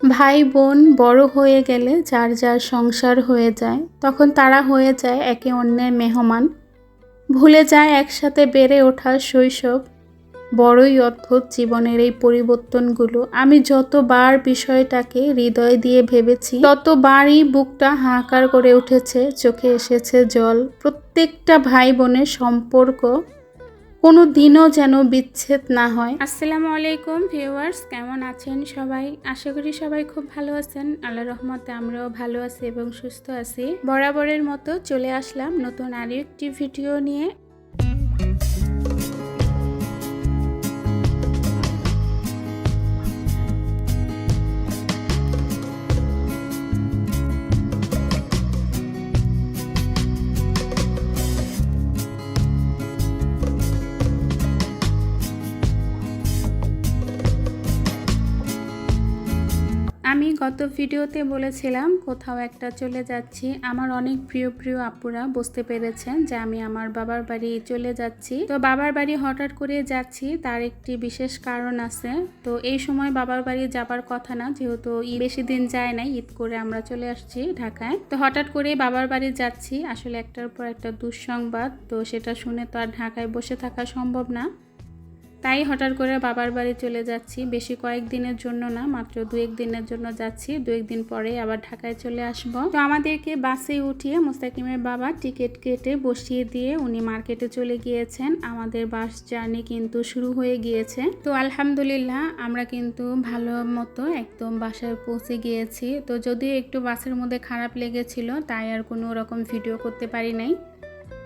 ভাই বোন বড় হয়ে গেলে যার যার সংসার হয়ে যায়, তখন তারা হয়ে যায় একে অন্যের মেহমান। ভুলে যায় একসাথে বেড়ে ওঠা শৈশব। বড়ই অদ্ভুত জীবনের এই পরিবর্তনগুলো। আমি যতবার বিষয়টাকে হৃদয় দিয়ে ভেবেছি, ততবারই বুকটা হাহাকার করে উঠেছে, চোখে এসেছে জল। প্রত্যেকটা ভাই বোনের সম্পর্ক কোনো দিনও যেন বিচ্ছেদ না হয়। আসসালামু আলাইকুম ভিউয়ার্স, কেমন আছেন সবাই? আশা করি সবাই খুব ভালো আছেন। আল্লাহ রহমতে আমরাও ভালো আছি এবং সুস্থ আছি। বরাবরের মতো চলে আসলাম নতুন আরও একটি ভিডিও নিয়ে। আমি গত ভিডিওতে বলেছিলাম, কোথাও একটা চলে যাচ্ছি। আমার অনেক প্রিয় প্রিয় আপুরা বুঝতে পেরেছেন যে আমি আমার বাবার বাড়ি চলে যাচ্ছি। তো বাবার বাড়ি হঠাৎ করে যাচ্ছি, তার একটি বিশেষ কারণ আছে। তো এই সময় বাবার বাড়ি যাবার কথা না, যেহেতু বেশি দিন যায় নাই, ঈদ করে আমরা চলে আসছি ঢাকায়। তো হঠাৎ করে বাবার বাড়ি যাচ্ছি, আসলে একটার পর একটা দুঃসংবাদ। তো সেটা শুনে তো আর ঢাকায় বসে থাকা সম্ভব না। তাই হঠাৎ করে বাবার বাড়ি চলে যাচ্ছি। বেশি কয়েক দিনের জন্য না, মাত্র দু এক দিনের জন্য যাচ্ছি। দু একদিন পরে আবার ঢাকায় চলে আসব। তো আমাদেরকে বাসে উঠিয়ে মুস্তাকিমের বাবা টিকিট কেটে বসিয়ে দিয়ে উনি মার্কেটে চলে গিয়েছেন। আমাদের বাস জার্নি কিন্তু শুরু হয়ে গিয়েছে। তো আলহামদুলিল্লাহ, আমরা কিন্তু ভালো মতো একদম বাসায় পৌঁছে গিয়েছি। তো যদিও একটু বাসের মধ্যে খারাপ লেগেছিল, তাই আর কোনো রকম ভিডিও করতে পারি নাই।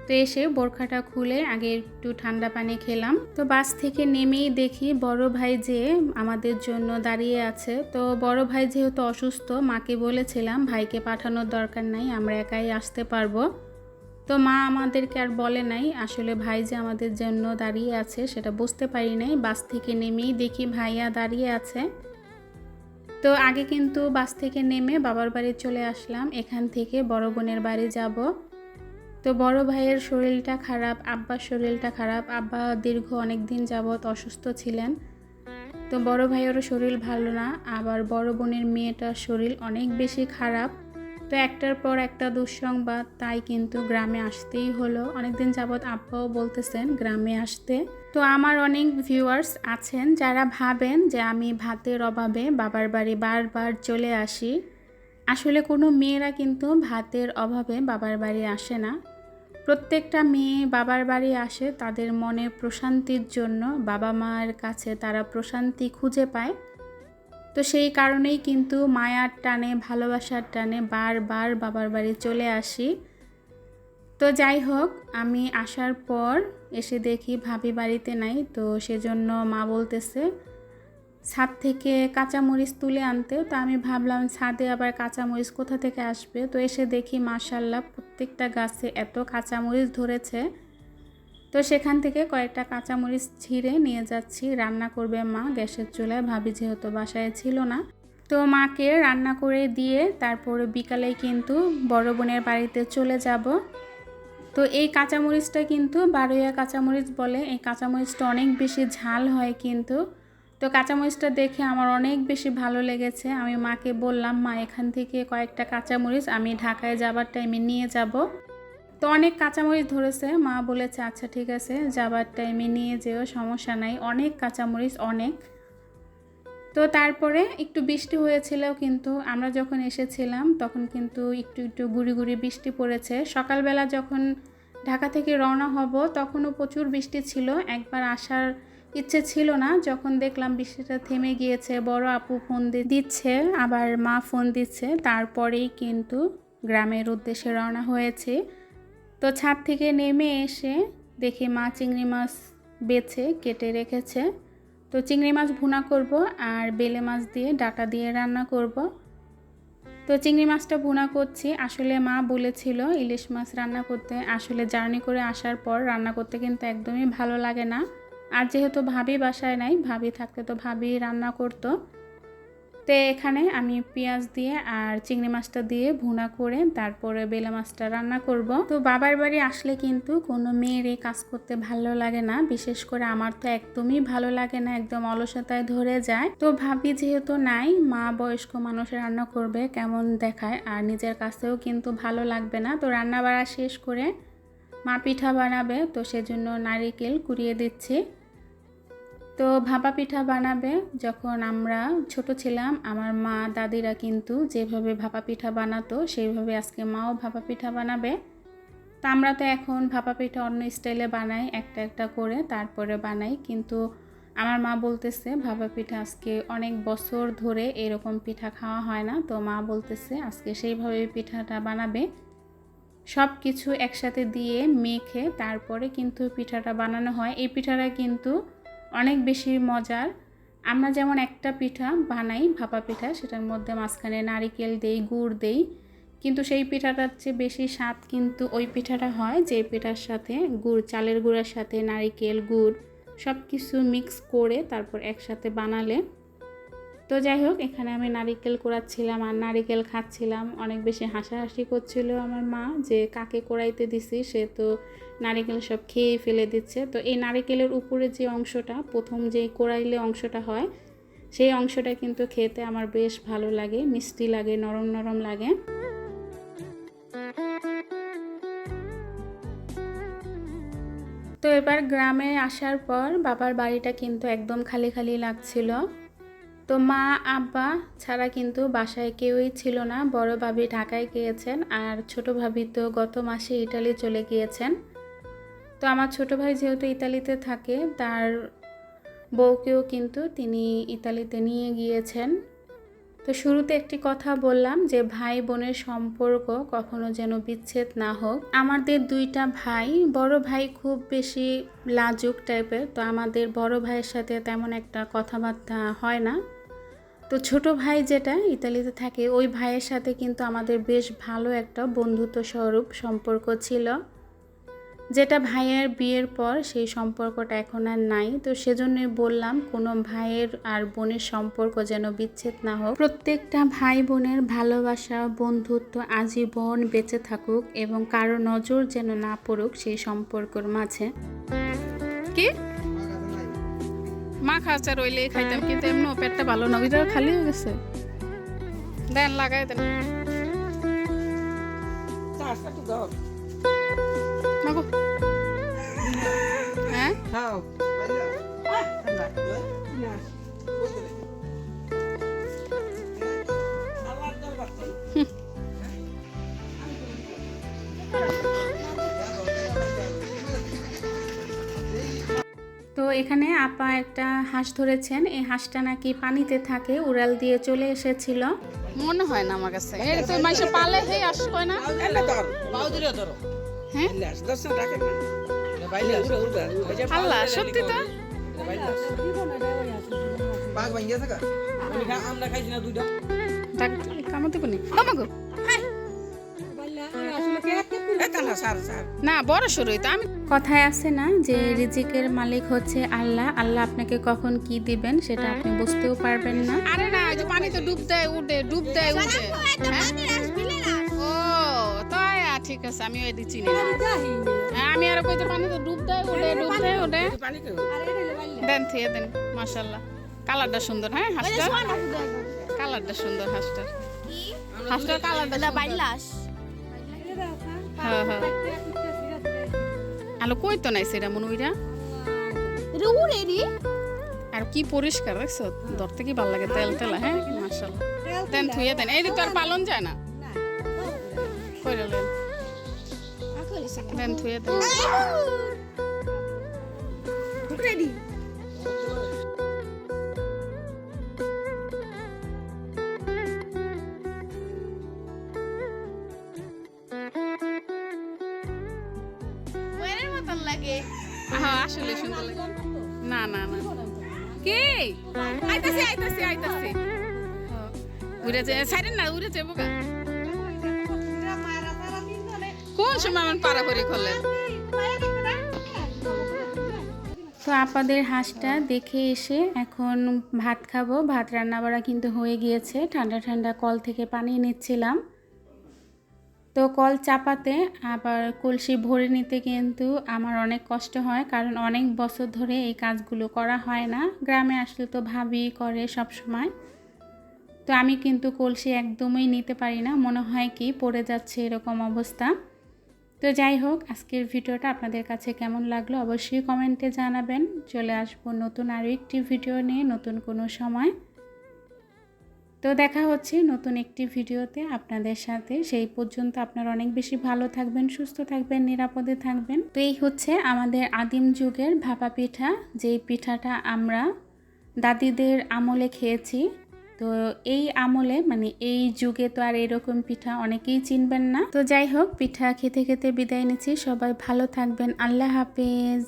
তো এসে বোরখাটা খুলে আগে একটু ঠান্ডা পানি খেলাম। তো বাস থেকে নেমেই দেখি বড় ভাই যে আমাদের জন্য দাঁড়িয়ে আছে। তো বড় ভাই যেহেতু অসুস্থ, মাকে বলেছিলাম, ভাইকে পাঠানোর দরকার নাই, আমরা একাই আসতে পারব। তো মা আমাদেরকে আর বলে নাই, আসলে ভাই যে আমাদের জন্য দাঁড়িয়ে আছে সেটা বুঝতে পারি নাই। বাস থেকে নেমেই দেখি ভাইয়া দাঁড়িয়ে আছে। তো আগে কিন্তু বাস থেকে নেমে বাবার বাড়ি চলে আসলাম। এখান থেকে বড় বোনের বাড়ি যাব। তো বড় ভাইয়ের শরীরটা খারাপ, আব্বার শরীরটা খারাপ, আব্বা দীর্ঘ অনেক দিন যাবৎ অসুস্থ ছিলেন। তো বড় ভাইয়েরও শরীর ভালো না, আবার বড় বোনের মেয়েটার শরীর অনেক বেশি খারাপ। তো একটার পর একটা দুঃসংবাদ, তাই কিন্তু গ্রামে আসতেই হলো। অনেকদিন যাবৎ আব্বাও বলতেছেন গ্রামে আসতে। তো আমার অনেক ভিউয়ার্স আছেন যারা ভাবেন যে আমি ভাতের অভাবে বাবার বাড়ি বারবার চলে আসি। আসলে কোনো মেয়েরা কিন্তু ভাতের অভাবে বাবার বাড়ি আসে না। প্রত্যেকটা মেয়ে বাবার বাড়ি আসে তাদের মনে প্রশান্তির জন্য। বাবা মায়ের কাছে তারা প্রশান্তি খুঁজে পায়। তো সেই কারণেই কিন্তু মায়ার টানে, ভালোবাসার টানে বারবার বাবার বাড়ি চলে আসি। তো যাই হোক, আমি আসার পর এসে দেখি ভাবি বাড়িতে নাই, তো সেজন্য মা বলতেছে, ছাদ থেকে কাঁচামরিচ তুলে আনতে। তো আমি ভাবলাম, ছাদে আবার কাঁচামরিচ কোথা থেকে আসবে? তো এসে দেখি মাশাল্লাহ প্রত্যেকটা গাছে এত কাঁচামরিচ ধরেছে। তো সেখান থেকে কয়েকটা কাঁচামরিচ ছিঁড়ে নিয়ে যাচ্ছি। রান্না করবে মা, গ্যাসের চুলায়। ভাবি যেহেতু বাসায় ছিল না। তো মাকে রান্না করে দিয়ে তারপরে বিকালে কিন্তু বড় বোনের বাড়িতে চলে যাব। তো এই কাঁচামরিচটা কিন্তু বারোয়া কাঁচামরিচ বলে। এই কাঁচামরিচটা অনেক বেশি ঝাল হয় কিন্তু। তো কাঁচামরিচটা দেখে আমার অনেক বেশি ভালো লেগেছে। আমি মাকে বললাম, মা, এখান থেকে কয়েকটা কাঁচামরিচ আমি ঢাকায় যাবার টাইমে নিয়ে যাব। তো অনেক কাঁচামরিচ ধরেছে। মা বলেছে আচ্ছা ঠিক আছে, যাবার টাইমে নিয়ে যেও, সমস্যা নাই। অনেক কাঁচামরিচ, অনেক। তো তারপরে একটু বৃষ্টি হয়েছিল কিন্তু আমরা যখন এসেছিলাম, তখন কিন্তু একটু একটু গুড়ি গুড়ি বৃষ্টি পড়েছে। সকালবেলা যখন ঢাকা থেকে রওনা হব, তখনও প্রচুর বৃষ্টি ছিল। একবার আসার ইচ্ছে ছিল না, যখন দেখলাম বৃষ্টিটা থেমে গিয়েছে, বড় আপু ফোন দিচ্ছে, আবার মা ফোন দিচ্ছে, তারপরেই কিন্তু গ্রামের উদ্দেশ্যে রওনা হয়েছে। তো ছাদ থেকে নেমে এসে দেখি মা চিংড়ি মাছ বেছে, কেটে রেখেছে। তো চিংড়ি মাছ ভুনা করব আর বেলে মাছ দিয়ে ডাটা দিয়ে রান্না করব। তো চিংড়ি মাছটা ভুনা করছি। আসলে মা বলেছিল ইলিশ মাছ রান্না করতে। আসলে জার্নি করে আসার পর রান্না করতে কিন্তু একদমই ভালো লাগে না। আর যেহেতু ভাবি বাসায় নাই, ভাবি থাকতে তো ভাবি রান্না করতো। তো এখানে আমি পেঁয়াজ দিয়ে আর চিংড়ি মাছটা দিয়ে ভুনা করে তারপরে বেলা মাছটা রান্না করব। তো বাবার বাড়ি আসলে কিন্তু কোনো মেয়ের এই কাজ করতে ভালো লাগে না, বিশেষ করে আমার তো একদমই ভালো লাগে না, একদম অলসতায় ধরে যায়। তো ভাবি যেহেতু নাই, মা বয়স্ক মানুষ রান্না করবে কেমন দেখায়, আর নিজের কাছেও কিন্তু ভালো লাগবে না। তো রান্না বাড়া শেষ করে মা পিঠা বানাবে, তো সেজন্য নারিকেল কুড়িয়ে দিচ্ছি। তো ভাপা পিঠা বানাবে যখন আমরা ছোট ছিলাম, আমার মা, দাদিরা কিন্তু যেভাবে ভাপা পিঠা বানাতো, সেইভাবে আজকে মাও ভাপা পিঠা বানাবে। তো আমরা তো এখন ভাপা পিঠা অন্য স্টাইলে বানাই, একটা একটা করে তারপরে বানাই। কিন্তু আমার মা বলতেছে, ভাপা পিঠা আজকে অনেক বছর ধরে এরকম পিঠা খাওয়া হয় না। তো মা বলতেছে, আজকে সেইভাবে পিঠাটা বানাবে। সব কিছু একসাথে দিয়ে মেখে তারপরে কিন্তু পিঠাটা বানানো হয়। এই পিঠাটা কিন্তু অনেক বেশি মজার। আমরা যেমন একটা পিঠা বানাই, ভাপা পিঠা, সেটার মধ্যে মাঝখানে নারিকেল দেই, গুড় দেই, কিন্তু সেই পিঠাটার চেয়ে বেশি স্বাদ কিন্তু ওই পিঠাটা হয় যে পিঠার সাথে গুড়, চালের গুঁড়ার সাথে নারিকেল, গুড় সব কিছু মিক্স করে তারপর একসাথে বানালে তো যাই হোক, এখানে আমি নারিকেল কোড়াচ্ছিলাম আর নারিকেল খাচ্ছিলাম। অনেক বেশি হাসাহাসি করছিল আমার মা যে, কাকে কোড়াইতে দিছি? সে তো নারিকেল সব খেয়ে ফেলে দিচ্ছে। তো এই নারিকেলের উপরে যে অংশটা, প্রথম যে কোড়াইলে অংশটা হয়, সেই অংশটা কিন্তু খেতে আমার বেশ ভালো লাগে, মিষ্টি লাগে, নরম নরম লাগে। তো এবার গ্রামে আসার পর বাবার বাড়িটা কিন্তু একদম খালি খালি লাগছিল। তো মা, আব্বা ছাড়া কিন্তু বাসায় কেউই ছিল না। বড় ভাবি ঢাকায় গিয়েছেন আর ছোট ভাবি তো গত মাসে ইটালি চলে গিয়েছেন। তো আমার ছোট ভাই যেহেতু ইতালিতে থাকে, তার বউকেও কিন্তু তিনি ইতালিতে নিয়ে গিয়েছেন। তো শুরুতে একটি কথা বললাম যে, ভাই বোনের সম্পর্ক কখনো যেন বিচ্ছেদ না হোক। আমাদের দুইটা ভাই, বড় ভাই খুব বেশি লাজুক টাইপের তো আমাদের বড় ভাইয়ের সাথে তেমন একটা কথাবার্তা হয় না। তো ছোট ভাই যেটা ইতালিতে থাকে, ওই ভাইয়ের সাথে কিন্তু আমাদের বেশ ভালো একটা বন্ধুত্ব স্বরূপ সম্পর্ক ছিল। যেটা ভাইয়ের বিয়ের পর সেই সম্পর্কটা এখন আর নাই। তো সেজন্যই বললাম, কোনো ভাইয়ের আর বোনের সম্পর্ক যেন বিচ্ছেদ না হোক। প্রত্যেকটা ভাই বোনের ভালোবাসা, বন্ধুত্ব আজীবন বেঁচে থাকুক এবং কারও নজর যেন না পড়ুক সেই সম্পর্কর মাঝে। কি? মা খাচা রইলে খাইতাম কিন্তু এমন পেটটা ভালো না ওইটা খালি হয়ে গেছে। দেন লাগাই দেন হ্যাঁ এখানে আপা একটা হাঁস ধরেছেন। এই হাঁসটা নাকি পানিতে থাকে উড়াল দিয়ে চলে এসেছিল। মনে হয় না আমার কাছে। এর তো মাইসে পালে হে আস কয় না। হ্যাঁ আল্লাহ সত্যি তো? আমরা খাইছি না দুইটা। মামা গো। না বড় সরই তো আমি কথায় আছে না যে রিজিকের মালিক হচ্ছে আল্লাহ। আল্লাহ আপনাকে কখন কি দিবেন সেটা আপনি বুঝতেও পারবেন না। আরে না ওই যে পানিতে ডুব দেয় উঠে ডুব দেয় উঠে। হ্যাঁ? ও তাই? ঠিক আছে আমি ওই দিচ্ছি না। হ্যাঁ, আমি আর কইতে পানিতে ডুব দেয় উঠে ডুব দেয় উঠে। পানি দেন থিয়ে দেন মাশাল্লাহ কালারটা সুন্দর হ্যাঁ হাঁসটা কালারটা সুন্দর হাঁসটার। হাঁসটার কালারটা বাইলাস আলো কই তো নাই সেটা মনে ওইরা আর কি পরিষ্কার দেখছ? ধরতে কি ভালো লাগে তেল তেলা হ্যাঁ? মাশাল্লাহ দেন থুয়ে দেন। এই তো আর পালন যায় না? কইরা লেন দেন থুয়ে দেন। হ্যাঁ আসলে সুন্দর লাগে। না না না। কে? আইতাছে আইতাছে আইতাছে। উড়ে যায় সাইরেন না উড়ে যাব গা কোন সময় আমার পারাপারি করলেন তো আপাদের হাঁসটা দেখে এসে এখন ভাত খাব। ভাত রান্না বাড়া কিন্তু হয়ে গিয়েছে। ঠান্ডা ঠান্ডা কল থেকে পানি নিচ্ছিলাম তো কল চাপাতে আবার কলসি ভরে নিতে কিন্তু আমার অনেক কষ্ট হয়, কারণ অনেক বছর ধরে এই কাজগুলো করা হয় না। গ্রামে আসলে তো ভাবি করে সব সময়। তো আমি কিন্তু কলসি একদমই নিতে পারি না, মনে হয় কি পড়ে যাচ্ছে এরকম অবস্থা। তো যাই হোক, আজকের ভিডিওটা আপনাদের কাছে কেমন লাগল অবশ্যই কমেন্টে জানাবেন। চলে আসব নতুন আরও একটি ভিডিও নিয়ে নতুন কোনো সময়। তো দেখা হচ্ছে নতুন একটি ভিডিওতে আপনাদের সাথে। সেই পর্যন্ত আপনারা অনেক বেশি ভালো থাকবেন, সুস্থ থাকবেন, নিরাপদে থাকবেন। তো এই হচ্ছে আমাদের আদিম যুগের ভাপা পিঠা। যেই পিঠাটা আমরা দাদিদের আমলে খেয়েছি। তো এই আমলে মানে এই যুগে তো আর এরকম পিঠা অনেকেই চিনবেন না। তো যাই হোক, পিঠা খেতে খেতে বিদায় নিচ্ছি। সবাই ভালো থাকবেন। আল্লাহ হাফেজ।